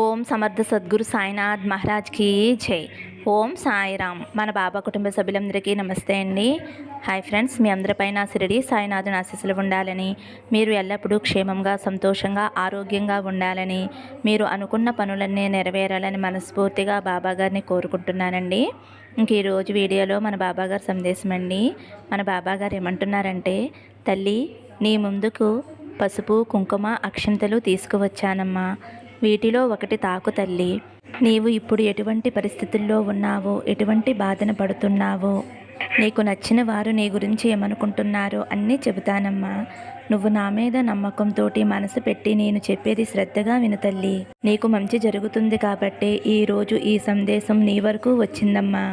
ఓం సమర్థ సద్గురు సాయినాథ్ మహారాజ్కి జై. ఓం సాయిరామ్. మన బాబా కుటుంబ సభ్యులందరికీ నమస్తే అండి. హాయ్ ఫ్రెండ్స్ మీ అందరిపైన సిరిడి సాయినాథుని ఆశీస్సులు ఉండాలని మీరు ఎల్లప్పుడూ క్షేమంగా సంతోషంగా ఆరోగ్యంగా ఉండాలని మీరు అనుకున్న పనులన్నీ నెరవేరాలని మనస్ఫూర్తిగా బాబాగారిని కోరుకుంటున్నానండి. ఇంక ఈరోజు వీడియోలో మన బాబాగారు సందేశం అండి. మన బాబాగారు ఏమంటున్నారంటే తల్లి నీ ముందుకు పసుపు కుంకుమ అక్షంతలు తీసుకువచ్చానమ్మా. వీటిలో ఒకటి తాకు తల్లి. నీవు ఇప్పుడు ఎటువంటి పరిస్థితుల్లో ఉన్నావో ఎటువంటి బాధన పడుతున్నావో నీకు నచ్చిన వారు నీ గురించి ఏమనుకుంటున్నారో అన్నీ చెబుతానమ్మా. నువ్వు నా మీద నమ్మకంతో మనసు పెట్టి నేను చెప్పేది శ్రద్ధగా విను తల్లి. నీకు మంచి జరుగుతుంది కాబట్టే ఈరోజు ఈ సందేశం నీ వరకు వచ్చిందమ్మా.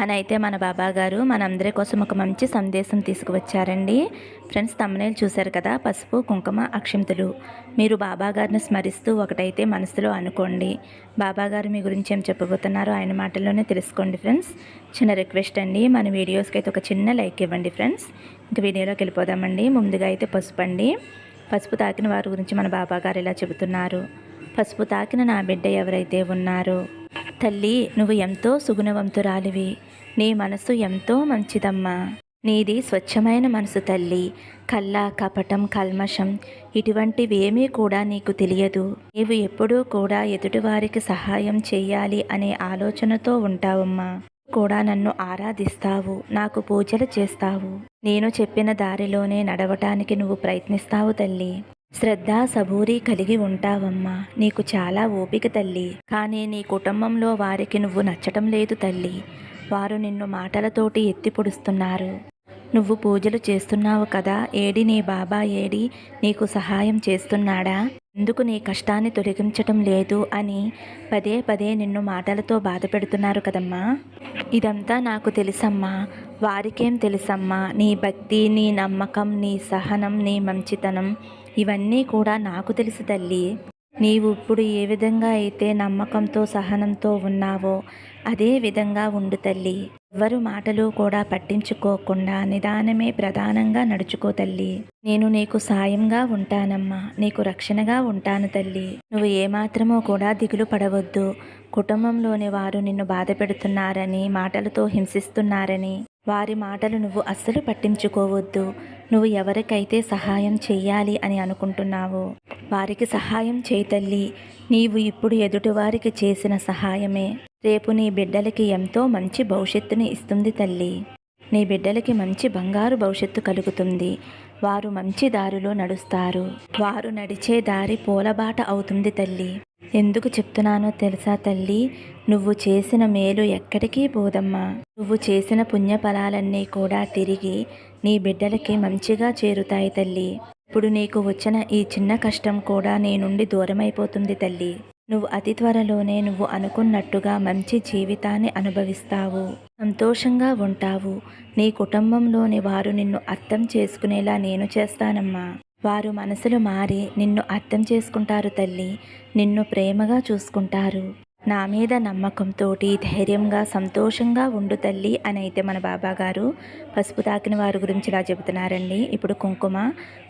అని అయితే మన బాబా గారు మనందరి కోసం ఒక మంచి సందేశం తీసుకువచ్చారండి. ఫ్రెండ్స్ తమ్మనేలు చూశారు కదా? పసుపు కుంకుమ అక్షింతలు. మీరు బాబా గారిని స్మరిస్తూ ఒకటైతే మనసులో అనుకోండి. బాబా గారు మీ గురించి ఏం చెప్పబోతున్నారో ఆయన మాటల్లోనే తెలుసుకోండి ఫ్రెండ్స్. చిన్న రిక్వెస్ట్ అండి మన వీడియోస్కి అయితే ఒక చిన్న లైక్ ఇవ్వండి ఫ్రెండ్స్. ఇంక వీడియోలోకి వెళ్ళిపోదామండి. ముందుగా అయితే పసుపు అండి. పసుపు తాకిన వారి గురించి మన బాబా గారు ఇలా చెబుతున్నారు? పసుపు తాకిన నా బిడ్డ ఎవరైతే ఉన్నారో తల్లి నువ్వు ఎంతో సుగుణవంతురాలివి. నీ మనసు ఎంతో మంచిదమ్మా. నీది స్వచ్ఛమైన మనసు తల్లి. కళ్ళ కపటం కల్మషం ఇటువంటివేమీ కూడా నీకు తెలియదు. నీవు ఎప్పుడూ కూడా ఎదుటివారికి సహాయం చేయాలి అనే ఆలోచనతో ఉంటావమ్మా. కూడా నన్ను ఆరాధిస్తావు నాకు పూజలు చేస్తావు. నేను చెప్పిన దారిలోనే నడవటానికి నువ్వు ప్రయత్నిస్తావు తల్లి. శ్రద్ధ సబూరి కలిగి ఉంటావమ్మా. నీకు చాలా ఓపిక తల్లి. కానీ నీ కుటుంబంలో వారికి నువ్వు నచ్చటం లేదు తల్లి. వారు నిన్ను మాటలతోటి ఎత్తి పొడుస్తున్నారు. నువ్వు పూజలు చేస్తున్నావు కదా. ఏడి నీ బాబా ఏడి నీకు సహాయం చేస్తున్నాడా? ఎందుకు నీ కష్టాన్ని తొలగించటం లేదు అని పదే పదే నిన్ను మాటలతో బాధ పెడుతున్నారు కదమ్మా. ఇదంతా నాకు తెలుసమ్మా. వారికేం తెలుసమ్మా. నీ భక్తి నీ నమ్మకం నీ సహనం నీ మంచితనం ఇవన్నీ కూడా నాకు తెలుసు తల్లి. నీవు ఇప్పుడు ఏ విధంగా అయితే నమ్మకంతో సహనంతో ఉన్నావో అదే విధంగా ఉండు తల్లి. ఎవరు మాటలు కూడా పట్టించుకోకుండా నిదానమే ప్రధానంగా నడుచుకో తల్లి. నేను నీకు సాయంగా ఉంటానమ్మా. నీకు రక్షణగా ఉంటాను తల్లి. నువ్వు ఏమాత్రమో కూడా దిగులు పడవద్దు. కుటుంబంలోని వారు నిన్ను బాధ పెడుతున్నారని మాటలతో హింసిస్తున్నారని వారి మాటలు నువ్వు అస్సలు పట్టించుకోవద్దు. నువ్వు ఎవరికైతే సహాయం చెయ్యాలి అని అనుకుంటున్నావో వారికి సహాయం చేయతల్లి నీవు ఇప్పుడు ఎదుటివారికి చేసిన సహాయమే. రేపు నీ బిడ్డలకి ఎంతో మంచి భవిష్యత్తుని ఇస్తుంది తల్లి. నీ బిడ్డలకి మంచి బంగారు భవిష్యత్తు కలుగుతుంది. వారు మంచి దారిలో నడుస్తారు. వారు నడిచే దారి పూలబాట అవుతుంది తల్లి. ఎందుకు చెప్తున్నానో తెలుసా తల్లి? నువ్వు చేసిన మేలు ఎక్కడికి పోదమ్మా. నువ్వు చేసిన పుణ్యఫలాలన్నీ కూడా తిరిగి నీ బిడ్డలకి మంచిగా చేరుతాయి తల్లి. ఇప్పుడు నీకు వచ్చిన ఈ చిన్న కష్టం కూడా నీ నుండి దూరమైపోతుంది తల్లి. నువ్వు అతి త్వరలోనే నువ్వు అనుకున్నట్టుగా మంచి జీవితాన్ని అనుభవిస్తావు. సంతోషంగా ఉంటావు. నీ కుటుంబంలోని వారు నిన్ను అర్థం చేసుకునేలా నేను చేస్తానమ్మా. వారు మనసులు మారి నిన్ను అర్థం చేసుకుంటారు తల్లి. నిన్ను ప్రేమగా చూసుకుంటారు. నా మీద నమ్మకంతో ధైర్యంగా సంతోషంగా ఉండు తల్లి అని అయితే మన బాబా గారు పసుపు తాకిన వారి గురించి ఇలా చెబుతున్నారండి. ఇప్పుడు కుంకుమ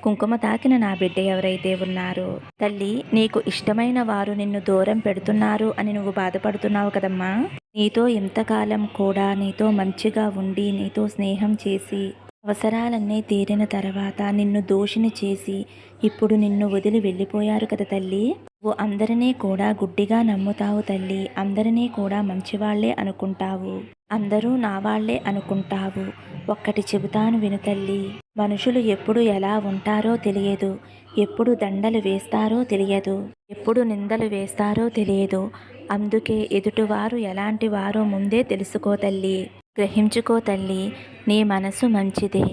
కుంకుమ తాకిన నా బిడ్డ ఎవరైతే ఉన్నారో తల్లి నీకు ఇష్టమైన వారు నిన్ను దూరం పెడుతున్నారు అని నువ్వు బాధపడుతున్నావు కదమ్మా. నీతో ఇంతకాలం కూడా నీతో మంచిగా ఉండి నీతో స్నేహం చేసి అవసరాలన్నీ తీరిన తర్వాత నిన్ను దోషిని చేసి ఇప్పుడు నిన్ను వదిలి వెళ్ళిపోయారు కదా తల్లి. నువ్వు అందరినీ కూడా గుడ్డిగా నమ్ముతావు తల్లి. అందరినీ కూడా మంచివాళ్ళే అనుకుంటావు. అందరూ నా వాళ్ళే అనుకుంటావు. ఒక్కటి చెబుతాను విను తల్లి. మనుషులు ఎప్పుడు ఎలా ఉంటారో తెలియదు. ఎప్పుడు దండలు వేస్తారో తెలియదు. ఎప్పుడు నిందలు వేస్తారో తెలియదు. అందుకే ఎదుటివారు ఎలాంటి వారో ముందే తెలుసుకో తల్లి. గ్రహించుకో తల్లి. నీ మనసు మంచిదే.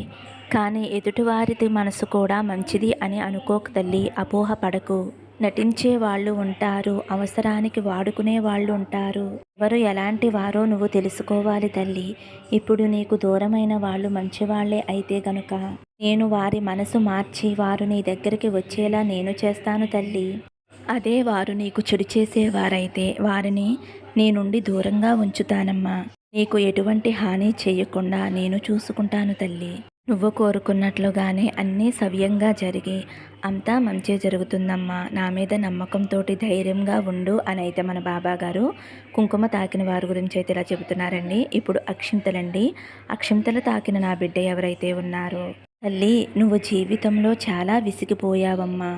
కానీ ఎదుటివారిది మనసు కూడా మంచిది అని అనుకోక తల్లి అపోహ పడకు. నటించే వాళ్ళు ఉంటారు అవసరానికి వాడుకునే వాళ్ళు ఉంటారు. ఎవరు ఎలాంటి వారో నువ్వు తెలుసుకోవాలి తల్లి. ఇప్పుడు నీకు దూరమైన వాళ్ళు మంచివాళ్ళే అయితే గనుక. నేను వారి మనసు మార్చి వారు నీ దగ్గరికి వచ్చేలా నేను చేస్తాను తల్లి. అదే వారు నీకు చెడు చేసేవారైతే వారిని నీ నుండి దూరంగా ఉంచుతానమ్మా. నీకు ఎటువంటి హాని చేయకుండా నేను చూసుకుంటాను తల్లి. నువ్వు కోరుకున్నట్లుగానే అన్నీ సవ్యంగా జరిగి అంతా మంచి జరుగుతుందమ్మా. నా మీద నమ్మకంతో ధైర్యంగా ఉండు అని అయితే మన బాబా గారు కుంకుమ తాకిన వారి గురించి అయితే ఇలా చెబుతున్నారండి. ఇప్పుడు అక్షింతలండి. అక్షింతలు తాకిన నా బిడ్డ ఎవరైతే ఉన్నారో తల్లి నువ్వు జీవితంలో చాలా విసిగిపోయావమ్మా.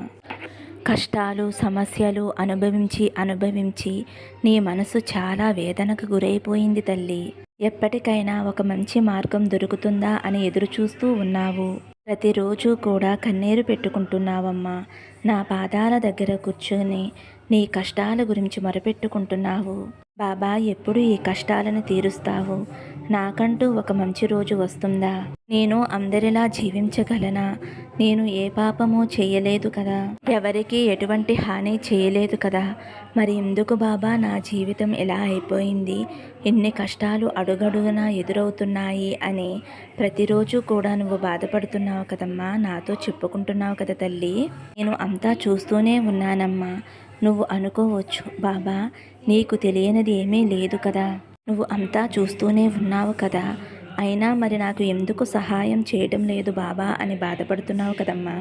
కష్టాలు సమస్యలు అనుభవించి అనుభవించి నీ మనసు చాలా వేదనకు గురైపోయింది తల్లి. ఎప్పటికైనా ఒక మంచి మార్గం దొరుకుతుందా అని ఎదురుచూస్తూ ఉన్నావు. ప్రతిరోజు కూడా కన్నీరు పెట్టుకుంటున్నావమ్మా. నా పాదాల దగ్గర కూర్చొని నీ కష్టాల గురించి మొరపెట్టుకుంటున్నావు. బాబా ఎప్పుడు ఈ కష్టాలను తీరుస్తావు? నాకంటూ ఒక మంచి రోజు వస్తుందా? నేను అందరిలా జీవించగలనా? నేను ఏ పాపమో చేయలేదు కదా? ఎవరికి ఎటువంటి హాని చేయలేదు కదా? మరి ఎందుకు బాబా నా జీవితం ఎలా అయిపోయింది? ఎన్ని కష్టాలు అడుగడుగునా ఎదురవుతున్నాయి అని ప్రతిరోజు కూడా నువ్వు బాధపడుతున్నావు కదమ్మా. నాతో చెప్పుకుంటున్నావు కదా తల్లి. నేను అంతా చూస్తూనే ఉన్నానమ్మా. నువ్వు అనుకోవచ్చు బాబా నీకు తెలియనిది ఏమీ లేదు కదా. నువ్వు అంతా చూస్తూనే ఉన్నావు కదా. అయినా మరి నాకు ఎందుకు సహాయం చేయటం లేదు బాబా అని బాధపడుతున్నావు కదమ్మా?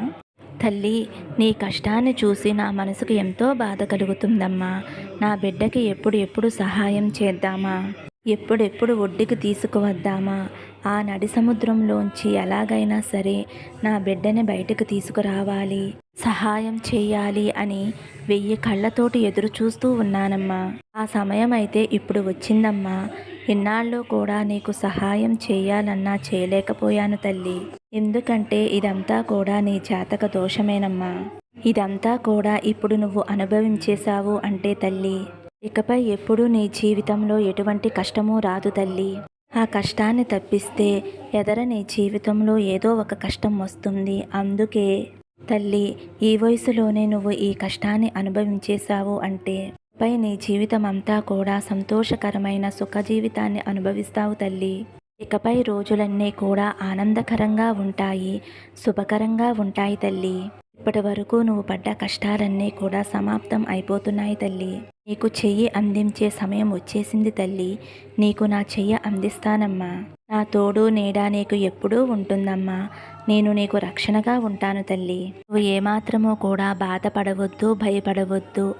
తల్లి నీ కష్టాన్ని చూసి నా మనసుకు ఎంతో బాధ కలుగుతుందమ్మా. నా బిడ్డకి ఎప్పుడు ఎప్పుడు సహాయం చేద్దామా? ఎప్పుడెప్పుడు ఒడ్డుకు తీసుకువద్దామా? ఆ నడి సముద్రంలోంచి ఎలాగైనా సరే నా బిడ్డని బయటకు తీసుకురావాలి సహాయం చేయాలి అని వెయ్యి కళ్ళతోటి ఎదురు చూస్తూ ఉన్నానమ్మా. ఆ సమయం అయితే ఇప్పుడు వచ్చిందమ్మా. ఇన్నాళ్ళు కూడా నీకు సహాయం చేయాలన్నా చేయలేకపోయాను తల్లి. ఎందుకంటే ఇదంతా కూడా నీ జాతక దోషమేనమ్మా. ఇదంతా కూడా ఇప్పుడు నువ్వు అనుభవించేశావు అంటే తల్లి. ఇకపై ఎప్పుడూ నీ జీవితంలో ఎటువంటి కష్టమూ రాదు తల్లి. ఆ కష్టాన్ని తప్పిస్తే ఎదర నీ జీవితంలో ఏదో ఒక కష్టం వస్తుంది. అందుకే తల్లి ఈ వయసులోనే నువ్వు ఈ కష్టాన్ని అనుభవించేశావు అంటే పై నీ జీవితం అంతా కూడా సంతోషకరమైన సుఖజీవితాన్ని అనుభవిస్తావు తల్లి. ఇకపై రోజులన్నీ కూడా ఆనందకరంగా ఉంటాయి శుభకరంగా ఉంటాయి తల్లి. ఇప్పటి వరకు నువ్వు పడ్డ కష్టాలన్నీ కూడా సమాప్తం అయిపోతున్నాయి తల్లి. నీకు చెయ్యి అందించే సమయం వచ్చేసింది తల్లి. నీకు నా చెయ్యి అందిస్తానమ్మా. నా తోడు నీడ నీకు ఎప్పుడూ ఉంటుందమ్మా. నేను నీకు రక్షణగా ఉంటాను తల్లి. నువ్వు ఏమాత్రమో కూడా బాధపడవద్దు భయపడవద్దు.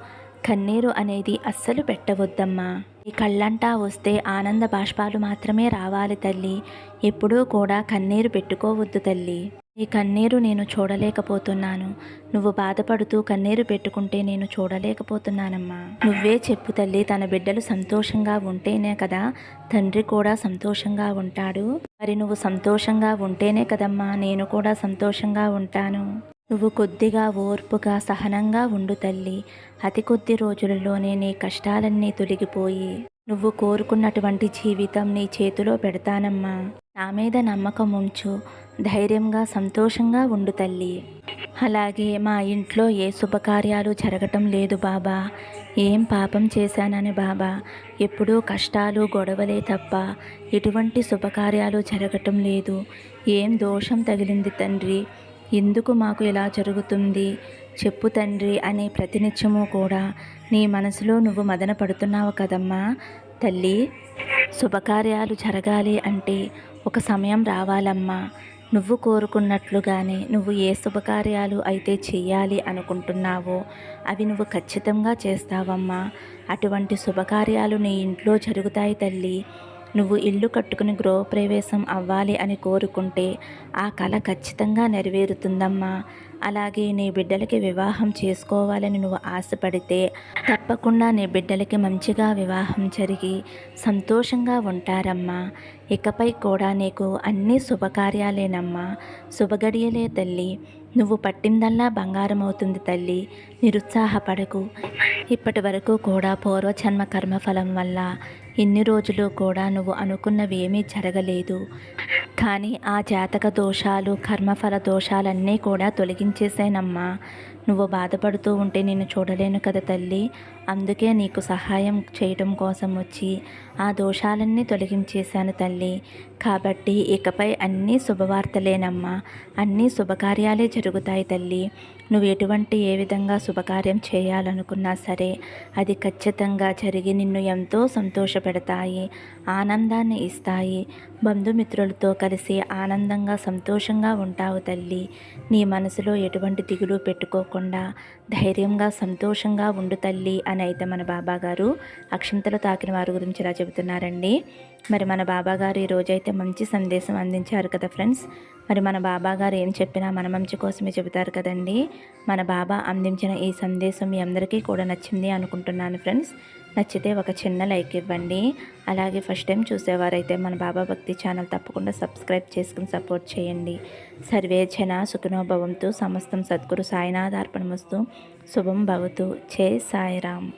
కన్నీరు అనేది అస్సలు పెట్టవద్దమ్మా. ఈ కళ్ళంటా వస్తే ఆనంద బాష్పాలు మాత్రమే రావాలి తల్లి. ఎప్పుడూ కూడా కన్నీరు పెట్టుకోవద్దు తల్లి. ఈ కన్నీరు నేను చూడలేకపోతున్నాను. నువ్వు బాధపడుతూ కన్నీరు పెట్టుకుంటే నేను చూడలేకపోతున్నానమ్మా. నువ్వే చెప్పు తల్లి తన బిడ్డలు సంతోషంగా ఉంటేనే కదా తండ్రి కూడా సంతోషంగా ఉంటాడు. మరి నువ్వు సంతోషంగా ఉంటేనే కదమ్మా నేను కూడా సంతోషంగా ఉంటాను. నువ్వు కొద్దిగా ఓర్పుగా సహనంగా ఉండు తల్లి. అతి కొద్ది రోజులలోనే నీ కష్టాలన్నీ తొలగిపోయి నువ్వు కోరుకున్నటువంటి జీవితం నీ చేతిలో పెడతానమ్మా. నా మీద నమ్మకం ఉంచు. ధైర్యంగా సంతోషంగా ఉండు తల్లి. అలాగే మా ఇంట్లో ఏ శుభకార్యాలు జరగటం లేదు బాబా. ఏం పాపం చేశానని బాబా. ఎప్పుడూ కష్టాలు గొడవలే తప్ప ఎటువంటి శుభకార్యాలు జరగటం లేదు. ఏం దోషం తగిలింది తండ్రి? ఎందుకు మాకు ఇలా జరుగుతుంది? చెప్పు తండ్రి అనే ప్రతినిత్యము కూడా నీ మనసులో నువ్వు మదన పడుతున్నావు కదమ్మా తల్లి. శుభకార్యాలు జరగాలి అంటే ఒక సమయం రావాలమ్మా. నువ్వు కోరుకున్నట్లుగానే నువ్వు ఏ శుభకార్యాలు అయితే చేయాలి అనుకుంటున్నావో అవి నువ్వు ఖచ్చితంగా చేస్తావమ్మా. అటువంటి శుభకార్యాలు నీ ఇంట్లో జరుగుతాయి తల్లి. నువ్వు ఇల్లు కట్టుకుని గృహప్రవేశం అవ్వాలి అని కోరుకుంటే ఆ కళ ఖచ్చితంగా నెరవేరుతుందమ్మా. అలాగే నీ బిడ్డలకి వివాహం చేసుకోవాలని నువ్వు ఆశపడితే తప్పకుండా నీ బిడ్డలకి మంచిగా వివాహం జరిగి సంతోషంగా ఉంటారమ్మా. ఇకపై కూడా నీకు అన్ని శుభకార్యాలేనమ్మా. శుభగడియలే తల్లి. నువ్వు పట్టిందల్లా బంగారం అవుతుంది తల్లి. నిరుత్సాహపడకు. ఇప్పటి వరకు కూడా పూర్వజన్మ కర్మఫలం వల్ల ఇన్ని రోజులు కూడా నువ్వు అనుకున్నవి ఏమీ జరగలేదు. కానీ ఆ జాతక దోషాలు కర్మఫల దోషాలన్నీ కూడా తొలగించేసానమ్మా నువ్వు బాధపడుతూ ఉంటే నేను చూడలేను కదా తల్లి. అందుకే నీకు సహాయం చేయటం కోసం వచ్చి ఆ దోషాలన్నీ తొలగించేశాను తల్లి. కాబట్టి ఇకపై అన్నీ శుభవార్తలేనమ్మా. అన్నీ శుభకార్యాలే జరుగుతాయి తల్లి. నువ్వు ఎటువంటి ఏ విధంగా శుభకార్యం చేయాలనుకున్నా సరే అది ఖచ్చితంగా జరిగి నిన్ను ఎంతో సంతోషపెడతాయి ఆనందాన్ని ఇస్తాయి. బంధుమిత్రులతో కలిసి ఆనందంగా సంతోషంగా ఉంటావు తల్లి. నీ మనసులో ఎటువంటి దిగులు పెట్టుకోకుండా ధైర్యంగా సంతోషంగా ఉండు తల్లి అని అయితే మన బాబా గారు అక్షంతలు తాకిన వారి గురించి ఇలా చెబుతున్నారండి. మరి మన బాబా గారు ఈరోజైతే మంచి సందేశం అందించారు కదా ఫ్రెండ్స్. మరి మన బాబా గారు ఏం చెప్పినా మన మంచి కోసమే చెబుతారు కదండి. మన బాబా అందించిన ఈ సందేశం మీ అందరికీ కూడా నచ్చింది అనుకుంటున్నాను ఫ్రెండ్స్. నచ్చితే ఒక చిన్న లైక్ ఇవ్వండి. అలాగే ఫస్ట్ టైం చూసేవారైతే మన బాబా భక్తి ఛానల్ తప్పకుండా సబ్స్క్రైబ్ చేసుకుని సపోర్ట్ చేయండి. సర్వే జన సమస్తం సద్గురు సాయినాథార్పణమస్తు. శుభం భవతు. చే సాయిరామ్.